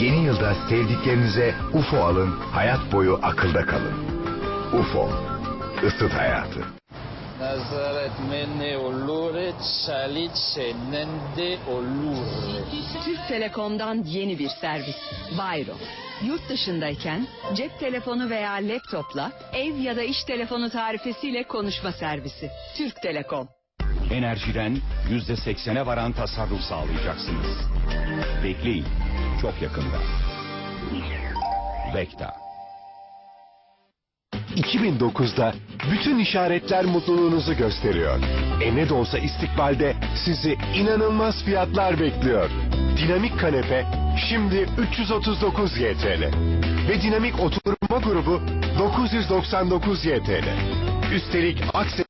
Yeni yılda sevdiklerinize UFO alın, hayat boyu akılda kalın. UFO, ısıt hayatı. Nazaret mene olure çaliçe nende olure. Türk Telekom'dan yeni bir servis. Bayro. Yurt dışındayken cep telefonu veya laptopla ev ya da iş telefonu tarifesiyle konuşma servisi. Türk Telekom. Enerjiden yüzde seksene varan tasarruf sağlayacaksınız. Bekleyin, çok yakında. Vekta. 2009'da bütün işaretler mutluluğunuzu gösteriyor. E ne de olsa istikbalde sizi inanılmaz fiyatlar bekliyor. Dinamik kanepe şimdi 339 YTL. Ve dinamik oturma grubu 999 YTL. Üstelik akses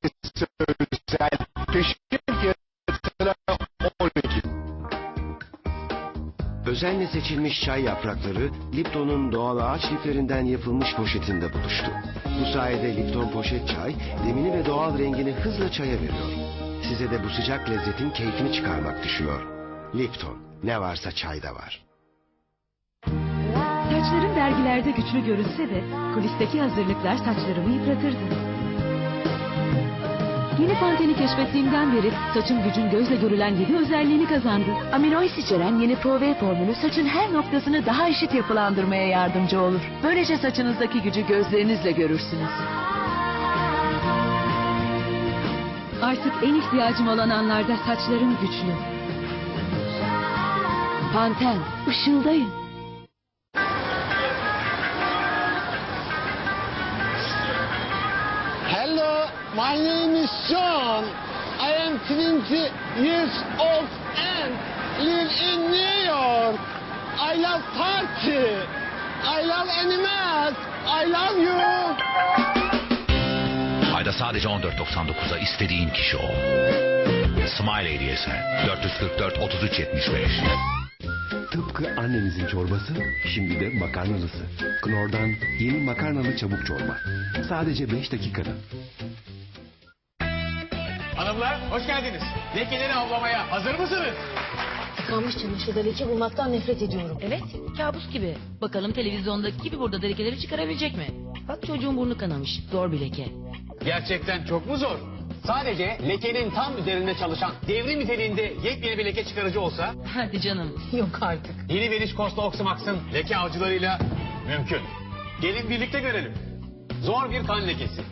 Özenle seçilmiş çay yaprakları Lipton'un doğal ağaç liflerinden yapılmış poşetinde buluştu. Bu sayede Lipton poşet çay demini ve doğal rengini hızla çaya veriyor. Size de bu sıcak lezzetin keyfini çıkarmak düşüyor. Lipton, ne varsa çayda var. Saçlarım dergilerde güçlü görünse de kulisteki hazırlıklar saçlarımı yıpratırdı. Yeni Panten'i keşfettiğimden beri saçım gücün gözle görülen yedi özelliğini kazandı. Aminois içeren yeni Pro V formülü saçın her noktasını daha eşit yapılandırmaya yardımcı olur. Böylece saçınızdaki gücü gözlerinizle görürsünüz. Artık en ihtiyacım olan anlarda saçlarım güçlü. Panten, ışıldayın. My name is John. I am 20 years old and live in New York. I love party. I love animals. I love you. Ayda sadece 14.99'a istediğin kişi ol. Smile hediyesi 444 33 75. Tıpkı annenizin çorbası, şimdi de makarnalısı. Knorr'dan yeni makarnalı çabuk çorba. Sadece 5 dakikada. Hanımlar hoş geldiniz. Lekeleri avlamaya hazır mısınız? Kalmış çamaşırda leke bulmaktan nefret ediyorum. Evet, kabus gibi. Bakalım televizyondaki gibi burada da lekeleri çıkarabilecek mi? Bak çocuğun burnu kanamış. Zor bir leke. Gerçekten çok mu zor? Sadece lekenin tam üzerinde çalışan devrim niteliğinde yepyeni bir leke çıkarıcı olsa Hadi canım. Yok artık. yeni Veniş Costa Oxymax'ın leke avcılarıyla mümkün. Gelin birlikte görelim. Zor bir kan lekesi.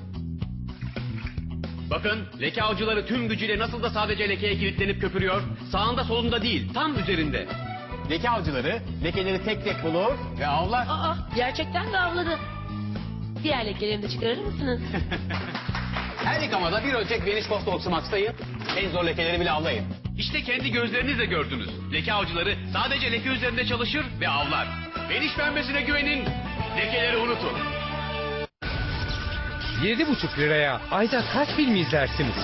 Bakın leke avcıları tüm gücüyle nasıl da sadece lekeye kilitlenip köpürüyor. Sağında solunda değil tam üzerinde. Leke avcıları lekeleri tek tek bulur ve avlar. Aa, gerçekten de avladı. Diğer lekeleri de çıkarır mısınız? Her yıkamada bir ölçek Veniş Costa Oxymax'tayın. En zor lekeleri bile avlayın. İşte kendi gözlerinizle gördünüz. Leke avcıları sadece leke üzerinde çalışır ve avlar. Veniş pembesine güvenin. 7,5 liraya ayda kaç film izlersiniz?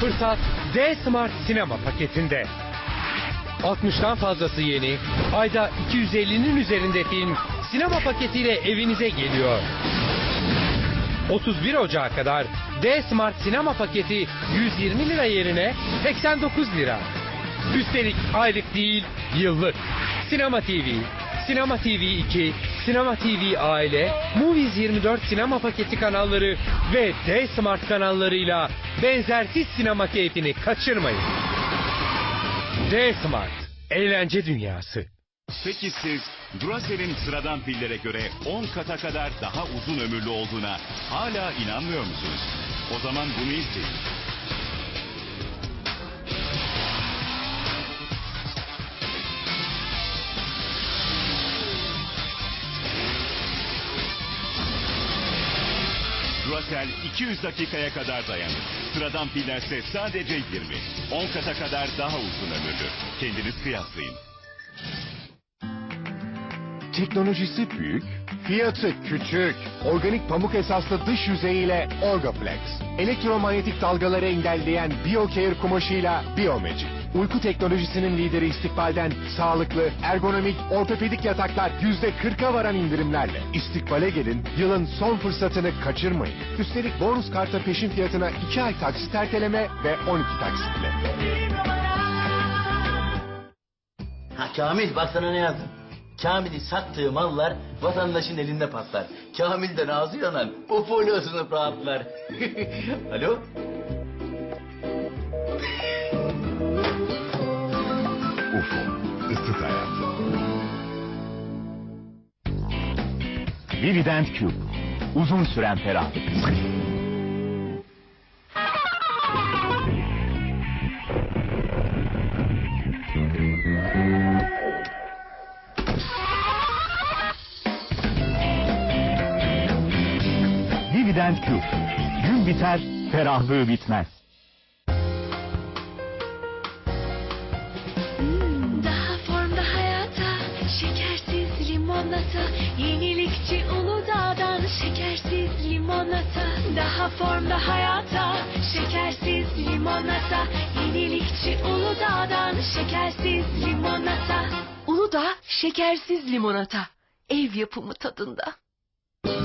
Fırsat D Smart Sinema paketinde. 60'tan fazlası yeni, ayda 250'nin üzerinde film sinema paketiyle evinize geliyor. 31 Ocağı kadar D Smart Sinema paketi 120 lira yerine 89 lira. Üstelik aylık değil, yıllık. Sinema TV, Sinema TV 2, Sinema TV Aile, Movies 24 sinema paketi kanalları ve D Smart kanallarıyla benzersiz sinema keyfini kaçırmayın. D Smart, eğlence dünyası. Peki siz Duracell'in sıradan pillere göre 10 kata kadar daha uzun ömürlü olduğuna hala inanmıyor musunuz? O zaman bunu izleyin. Duracell 200 dakikaya kadar dayanır. Sıradan pillerse sadece 20. 10 kata kadar daha uzun ömürlü. Kendiniz kıyaslayın. Teknolojisi büyük, fiyatı küçük. Organik pamuk esaslı dış yüzeyiyle Orgaflex. Elektromanyetik dalgaları engelleyen BioCare kumaşıyla Biomagic. Uyku teknolojisinin lideri istikbalden sağlıklı, ergonomik, ortopedik yataklar yüzde 40'a varan indirimlerle. İstikbale gelin, yılın son fırsatını kaçırmayın. Üstelik bonus karta peşin fiyatına 2 ay taksit erteleme ve 12 taksitle. Ha Kamil bak sana ne yazdım. Kamil'in sattığı mallar vatandaşın elinde patlar. Kamil'den ağzı yanan ufolosunu rahatlar. Alo? Vivident Cube, uzun süren ferahlık. Vivident Cube, gün biter, ferahlığı bitmez. Şekersiz limonata Daha formda hayata Şekersiz limonata Yenilikçi Uludağ'dan Şekersiz limonata Uludağ şekersiz limonata. Ev yapımı tadında.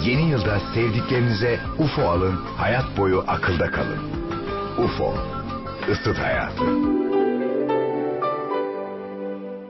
Yeni yılda sevdiklerinize UFO alın, hayat boyu akılda kalın. UFO, ısıt hayatı.